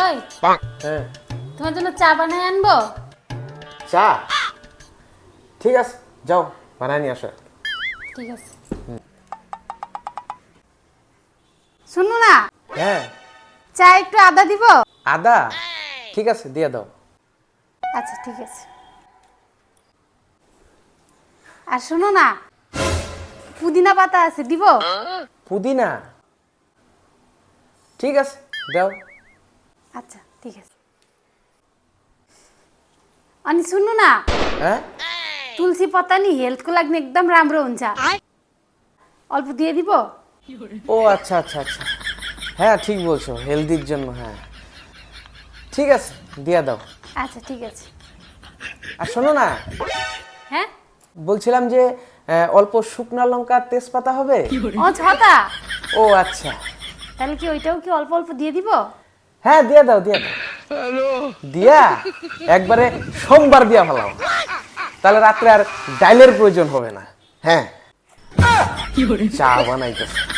ওই হ্যাঁ। তোমার জন্য চা বানায় আনব? চা? ঠিক আছে যাও বানায় নিয়ে আসো। ঠিক আছে। শুনো না? হ্যাঁ। চা একটু আদা দিব? আদা? ঠিক আছে দিয়ে দাও। আচ্ছা ঠিক আছে। আর শোনো না পুদিনা পাতা আছে দিব? পুদিনা? ঠিক আছে দাও। আচ্ছা ঠিক আছে अनि सुन्नु न হ্যাঁ तुलसी पत्ता नि हेल्थको लागि एकदम राम्रो हुन्छ অল্প দিয়ে দিব ও আচ্ছা আচ্ছা আচ্ছা হ্যাঁ ঠিক বলছো হেলদির জন্য হ্যাঁ ঠিক আছে দিয়ে দাও আচ্ছা ঠিক আছে আর শোনো না হ্যাঁ বলছিলাম যে আহ, অল্প শুকনা লঙ্কা তেজপাতা হবে ও छ त ও আচ্ছা তাহলে কি ওইটাও কি অল্প অল্প দিয়ে দিব হ্যাঁ দিয়া দাও দিয়ে দাও। দিয়া একবারে সোমবার দিয়া ফেলাও। তাহলে রাত্রে আর ডাইলের প্রয়োজন হবে না। হ্যাঁ। চা বানাইতেছে।